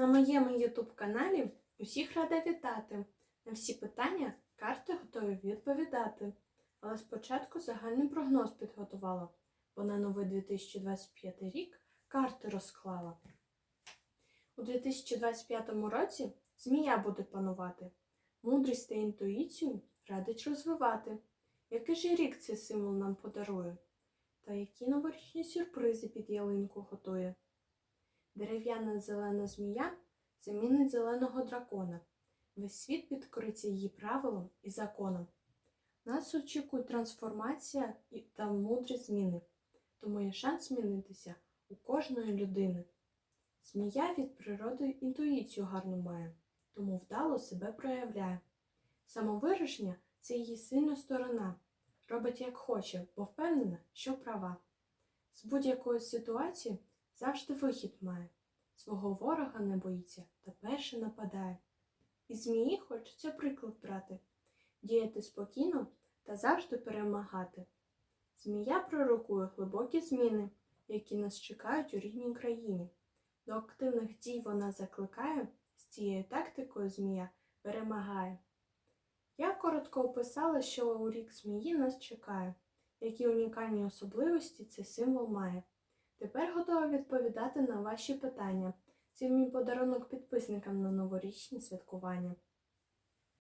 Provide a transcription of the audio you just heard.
На моєму YouTube каналі усіх рада вітати. На всі питання карти готові відповідати. Але спочатку загальний прогноз підготувала, бо на новий 2025 рік карти розклала. У 2025 році змія буде панувати. Мудрість та інтуїцію радить розвивати. Який же рік цей символ нам подарує? Та які новорічні сюрпризи під ялинку готує? Дерев'яна зелена змія замінить зеленого дракона. Весь світ підкориться її правилам і законам. Нас очікує трансформація та мудрі зміни, тому є шанс змінитися у кожної людини. Змія від природи інтуїцію гарну має, тому вдало себе проявляє. Самовираження це її сильна сторона. Робить як хоче, бо впевнена, що права. З будь-якої ситуації завжди вихід має. Свого ворога не боїться та перше нападає. І змії хочеться приклад брати, діяти спокійно та завжди перемагати. Змія пророкує глибокі зміни, які нас чекають у рідній країні. До активних дій вона закликає, з цією тактикою змія перемагає. Я коротко описала, що у рік змії нас чекає, які унікальні особливості цей символ має. Тепер готова відповідати на ваші питання. Це мій подарунок підписникам на новорічні святкування.